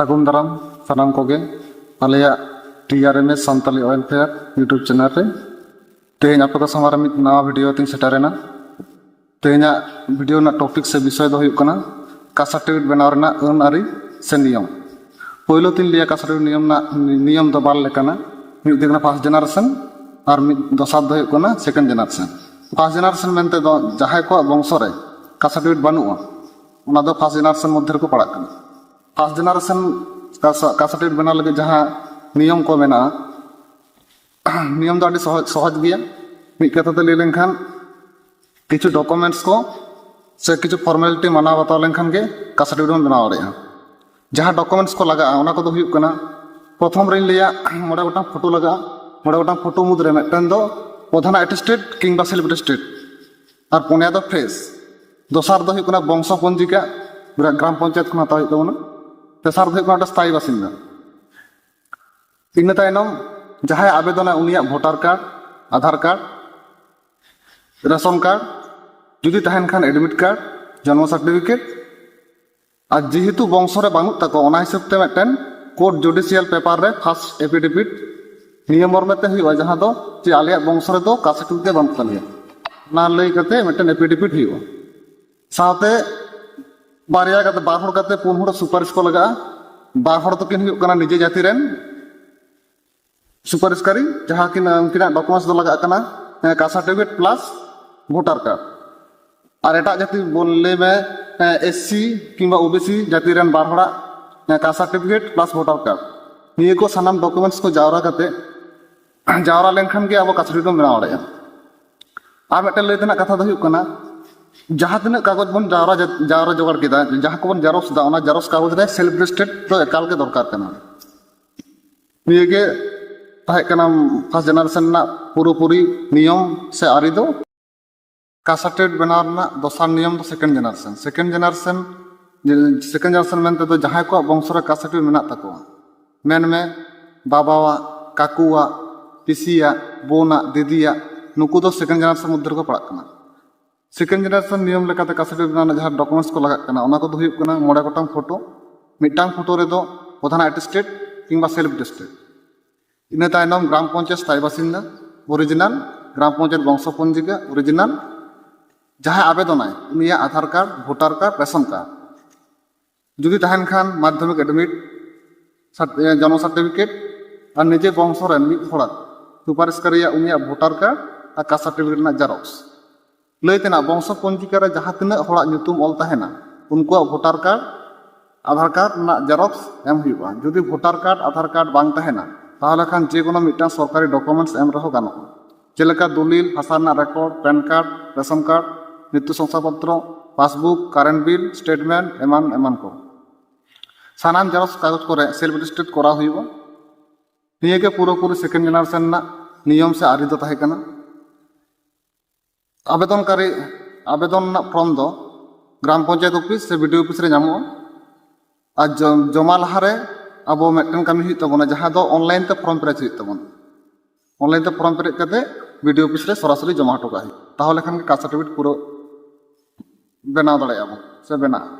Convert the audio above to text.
ᱥᱟᱹᱜᱩᱱ ᱫᱟᱨᱟᱢ ᱥᱟᱱᱟᱢ ᱠᱚᱜᱮ ᱟᱞᱮᱭᱟᱜ T R M S Santali welfare YouTube channel ᱨᱮ ᱛᱮᱦᱮᱧ ᱟᱯᱮ ᱠᱚ ᱥᱟᱢᱟᱝ ᱨᱮ ᱢᱤᱫ ᱱᱟᱣᱟ ᱵᱷᱤᱰᱤᱭᱳ ᱛᱤᱧ ᱥᱮᱴᱮᱨᱮᱱᱟ ᱛᱮᱦᱮᱧᱟᱜ ᱵᱷᱤᱰᱤᱭᱳ ᱨᱮᱱᱟᱜ ᱴᱚᱯᱤᱠ ᱥᱮ ᱵᱤᱥᱚᱭ ᱫᱚ ᱦᱩᱭᱩᱜ ᱠᱟᱱᱟ ᱠᱟᱥᱟᱴᱤᱵᱤᱴ ᱵᱮᱱᱟᱣ ᱨᱮᱱᱟᱜ ᱟᱹᱱ ᱟᱹᱨᱤ ᱥᱮ ᱱᱤᱭᱚᱢ ᱯᱳᱭᱞᱳ ᱛᱤᱧ ᱞᱟᱹᱭᱟ ᱠᱟᱥᱟᱴᱤᱵᱤᱴ ᱱᱤᱭᱚᱢ ᱨᱮᱱᱟᱜ ᱱᱤᱭᱚᱢ ᱫᱚ ᱵᱟᱨ ᱞᱮᱠᱟᱱᱟ ᱢᱤᱫ ᱫᱚ ᱠᱟᱱᱟ ᱯᱷᱟᱥᱴ ᱡᱮᱱᱟᱨᱮᱥᱚᱱ ᱟᱨ ᱢᱤᱫ ᱫᱚᱥᱟᱨ ᱫᱚ ᱦᱩᱭᱩᱜ ᱠᱟᱱᱟ ᱥᱮᱠᱮᱱᱰ ᱡᱮᱱᱟᱨᱮᱥᱚᱱ ᱯᱷᱟᱥᱴ ᱡᱮᱱᱟᱨᱮᱥᱚᱱ ᱢᱮᱱᱛᱮ ᱫᱚ ᱡᱟᱦᱟᱸᱭ ᱠᱚᱣᱟᱜ ᱵᱚᱝᱥᱚ ᱨᱮ ᱠᱟᱥᱟᱴᱤᱵᱤᱴ ᱵᱟᱹᱱᱩᱜᱼᱟ ᱚᱱᱟ ᱫᱚ ᱯᱷᱟᱥᱴ ᱡᱮᱱᱟᱨᱮᱥᱚᱱ ᱢᱚᱫᱽᱫᱷᱮ ᱨᱮᱠᱚ ᱯᱟᱲᱟᱜ ᱠᱟᱱᱟ फर्स्ट जेनारेशन कैसेटेट बना लगे जहाँ नियम को मना नियम तो अभी सहज गया मी कथा ले लें खान कि डॉक्यूमेंट्स को से कि फॉर्मेलिटी माना बता लें खान के कैसेटेट बना दे जहाँ डॉक्यूमेंट्स को लगा उना को तो प्रथम रही लिया मोड़ा गोटा फोटो लगा मोड़ा गोटा फोटो मुद्रे मेटन दो प्रधान एटेस्टेड किंबा सेलिब्रिटी स्टेट और पुनिया तो दो फ्रेस दोसार दो तो हुई वंश पंजिका ग्राम पंचायत को हाथ ᱛᱮᱥᱟᱨ ᱫᱚ ᱦᱩᱭᱩᱜ ᱠᱟᱱᱟ ᱥᱛᱷᱟᱭᱤ ᱵᱟᱥᱤᱱᱫᱟ ᱤᱱᱟᱹ ᱛᱟᱭᱱᱚᱢ ᱡᱟᱦᱟᱸᱭ ᱟᱵᱮᱫᱚᱱᱟ ᱩᱱᱤᱭᱟᱜ voter card Aadhaar card ration card ᱡᱩᱫᱤ ᱛᱟᱦᱮᱱ ᱠᱷᱟᱱ ᱮᱰᱢᱤᱴ ᱠᱟᱨᱰ ᱡᱚᱱᱢᱚ ᱥᱟᱨᱴᱤᱯᱷᱤᱠᱮᱴ ᱟᱨ ᱡᱮᱦᱮᱛᱩ ᱵᱚᱝᱥᱚ ᱨᱮ ᱵᱟᱹᱱᱩᱜ ᱛᱟᱠᱚ ᱚᱱᱟ ᱦᱤᱥᱟᱹᱵ ᱛᱮ ᱢᱤᱫᱴᱮᱱ ᱠᱳᱨᱴ ᱡᱩᱰᱤᱥᱤᱭᱟᱞ ᱯᱮᱯᱟᱨ ᱨᱮ ᱯᱷᱟᱥᱴ ᱮᱯᱷᱤᱰᱮᱵᱷᱤᱴ ᱱᱤᱭᱟᱹ ᱢᱚᱨᱢᱮ ᱛᱮ ᱦᱩᱭᱩᱜᱼᱟ ᱡᱟᱦᱟᱸ ᱫᱚ ᱡᱮ ᱟᱞᱮᱭᱟᱜ ᱵᱚᱝᱥᱚ ᱨᱮᱫᱚ ᱠᱟᱥᱴᱤᱯᱷᱤᱠᱮᱴ ᱵᱟᱹᱱᱩᱜ ᱛᱟᱞᱮᱭᱟ ᱚᱱᱟ ᱞᱟᱹᱭ ᱠᱟᱛᱮ ᱢᱤᱫᱴᱮᱱ ᱮᱯᱷᱤᱰᱮᱵᱷᱤᱴ ᱦᱩᱭᱩᱜᱼᱟ ᱥᱟᱶᱛᱮ ᱵᱟᱨᱭᱟ ᱠᱟᱛᱮ ᱵᱟᱨ ᱦᱚᱲ ᱠᱟᱛᱮ ᱯᱩᱱ ᱦᱚᱲ ᱥᱩᱯᱟᱨᱤᱥ ᱠᱚ ᱞᱟᱜᱟᱜᱼᱟ ᱵᱟᱨ ᱦᱚᱲ ᱫᱚᱠᱤᱱ ᱦᱩᱭᱩᱜ ᱠᱟᱱᱟ ᱱᱤᱡᱮ ᱡᱟᱹᱛᱤ ᱨᱮᱱ সুপারিশকারী যাহা কিনা উনকিনার ডকুমেন্টস দো লাগা কানা কাসার্টিফিকেট প্লাস ভোটার কার্ড আর এটা জাতি বললে মে এসসি কিংবা ওবিসি জাতি রেন বার হড়া কাসার্টিফিকেট প্লাস ভোটার কার্ড নিয়ে কো সানাম ডকুমেন্টস কো জাওরা কাতে জাওরা লেনখান গে আবো কাসার্টিফিকেট মেনা ওড়ে আর মেটা লইতে না কথা দো হুক কানা जहाँ तीन कागज बन जावरा जोड़ा जहाँ को बन जारसा जारस कागज सेल्फ रेस्टेड तो एकाल दरकार फार्स जेनारेशन पुरोपुरी नियम से आरी दो कासाटेड बना दसार नियम तो second generation second generation second generation तो जहाँ को वंशरे कासाटेड मे में बाबा काकुआ पिसिया बोना दीदिया नुकू तो सेकेंड जेनारेशन मध्य पड़ा ᱥᱮᱠᱮᱱᱰ ᱡᱮᱱᱟᱨᱮᱥᱚᱱ ᱱᱤᱭᱚᱢ ᱞᱮᱠᱟᱛᱮ ᱠᱟᱥᱮᱴ ᱨᱮᱱᱟᱜ ᱡᱟᱦᱟᱸ ᱰᱚᱠᱩᱢᱮᱱᱴᱥ ᱠᱚ ᱞᱟᱜᱟᱜ ᱠᱟᱱᱟ ᱚᱱᱟ ᱠᱚᱫᱚ ᱦᱩᱭᱩᱜ ᱠᱟᱱᱟ ᱢᱚᱬᱮ ᱜᱚᱴᱟᱝ ᱯᱷᱳᱴᱳ ᱢᱤᱫᱴᱟᱝ ᱯᱷᱳᱴᱳ ᱨᱮᱫᱚ ᱯᱨᱚᱫᱷᱟᱱ ᱮᱴᱮᱥᱴᱮᱰ ᱠᱤᱝᱵᱟ ᱥᱮᱞᱯ ᱮᱴᱮᱥᱴᱮড ᱤᱱᱟᱹ ᱛᱟᱭᱱᱚᱢ ᱜᱨᱟᱢ ᱯᱚᱧᱪᱟᱭᱮᱛ ᱛᱟᱭ ᱵᱟᱥᱤᱱᱫᱟ ᱚᱨᱤᱡᱤᱱᱟᱞ ᱜᱨᱟᱢ ᱯᱚᱧᱪᱟᱭᱮᱛ ᱵᱚᱝᱥᱚ ᱯᱚঞ্ᱡᱤᱠᱟ ᱚᱨᱤᱡᱤᱱᱟᱞ ᱡᱟᱦᱟᱸᱭ আবেদনায় উনিয়ার Aadhaar card voter card ration card যদি তাহেন খান মাধ্যমিক এডমিট জন্ম সার্টিফিকেট আর নিজে বংশরেন মিদ হড়াত সুপারিশকারিয়া উনিয়ার ভোটার কার্ড আর কাস্ট সার্টিফিকেট জেরক্স ᱞᱟᱹᱭ ᱛᱮᱱᱟᱜ ᱵᱚᱝᱥᱚ ᱯᱚᱧᱡᱤᱠᱟ ᱨᱮ ᱡᱟᱦᱟᱸ ᱛᱤᱱᱟᱹᱜ ᱦᱚᱲᱟᱜ ᱧᱩᱛᱩᱢ ᱚᱞ ᱛᱟᱦᱮᱱᱟ ᱩᱱᱠᱩᱣᱟᱜ ᱵᱷᱳᱴᱟᱨ ᱠᱟᱨᱰ ᱟᱫᱷᱟᱨ ᱠᱟᱨᱰ ᱨᱮᱱᱟᱜ ᱡᱮᱨᱚᱠᱥ ᱮᱢ ᱦᱩᱭᱩᱜᱼᱟ ᱡᱩᱫᱤ ᱵᱷᱳᱴᱟᱨ ᱠᱟᱨᱰ ᱟᱫᱷᱟᱨ ᱠᱟᱨᱰ ᱵᱟᱝ ᱛᱟᱦᱮᱱᱟ ᱛᱟᱦᱚᱞᱮ ᱠᱷᱟᱱ ᱡᱮ ᱠᱳᱱᱳ ᱢᱤᱫᱴᱟᱝ ᱥᱚᱨᱠᱟᱨᱤ ᱰᱚᱠᱩᱢᱮᱱᱴᱥ ᱮᱢ ᱨᱮᱦᱚᱸ ᱜᱟᱱᱚᱜᱼᱟ ᱡᱮᱞᱮᱠᱟ ᱫᱚᱞᱤᱞ ᱦᱟᱥᱟ ᱨᱮᱱᱟᱜ record PAN card ration card ᱢৃত্যু শংসাপত্র পাসবুক কারেন্ট বিল স্টেটমেন্ট এমন এমন ᱠᱚ ᱥᱟᱱᱟᱢ ᱡᱮᱨᱚᱠᱥ ᱠᱟᱜᱚᱡᱽ ᱠᱚᱨᱮ ᱥᱮᱞᱯ ᱨᱮᱡᱤᱥᱴᱟᱨ ᱠᱚᱨᱟᱣ ᱦᱩᱭᱩᱜᱼᱟ ᱱᱤᱭᱟᱹᱜᱮ ᱯᱩᱨᱟᱹᱯᱩᱨᱤ ᱥᱮᱠᱮᱱᱰ ᱡᱮᱱᱟᱨᱮᱥᱚᱱ ᱨᱮᱱᱟᱜ ᱱᱤᱭᱚᱢ ᱥᱮ ᱟᱹᱨᱤ ᱫᱚ ᱛᱟᱦᱮᱸ ᱠᱟᱱᱟ ᱟᱵᱮᱫᱚᱱᱠᱟᱨᱤ ᱟᱵᱮᱫᱚᱱ ᱨᱮᱱᱟᱜ ᱯᱷᱨᱚᱢ ᱫᱚ ᱜᱨᱟᱢ ᱯᱚᱧᱪᱟᱭᱮᱛ ᱚᱯᱷᱤᱥ ᱥᱮ ᱵᱤᱰᱤ ᱚᱯᱷᱤᱥ ᱨᱮ ᱧᱟᱢᱚᱜᱼᱟ ᱟᱨ ᱡᱚᱢᱟ ᱞᱟᱦᱟᱨᱮ ᱟᱵᱚ ᱢᱤᱫᱴᱮᱱ ᱠᱟᱹᱢᱤ ᱦᱩᱭᱩᱜ ᱛᱟᱵᱚᱱᱟ ᱡᱟᱦᱟᱸ ᱫᱚ ᱚᱱᱞᱟᱭᱤᱱ ᱛᱮ ᱯᱷᱨᱚᱢ ᱯᱮᱨᱮᱡ ᱦᱩᱭᱩᱜ ᱛᱟᱵᱚᱱᱟ ᱚᱱᱞᱟᱭᱤᱱ ᱛᱮ ᱯᱷᱨᱚᱢ ᱯᱮᱨᱮᱡ ᱠᱟᱛᱮ ᱵᱤᱰᱤ ᱚᱯᱷᱤᱥ ᱨᱮ ᱥᱚᱨᱟᱥᱚᱨᱤ ᱡᱚᱢᱟ ᱦᱚᱴᱚ ᱠᱟᱜ ᱦᱩᱭᱩᱜᱼᱟ ᱛᱟᱦᱚᱞᱮ ᱠᱷᱟᱱ ᱜᱮ ᱠᱟᱥᱴ ᱥᱟᱨᱴᱤᱯᱷᱤᱠᱮᱴ ᱯᱩᱨᱟᱹ ᱵᱮᱱᱟᱣ ᱫᱟᱲᱮᱭᱟᱜᱼᱟ ᱵᱚᱱ ᱥᱮ ᱵᱮᱱᱟᱜᱼᱟ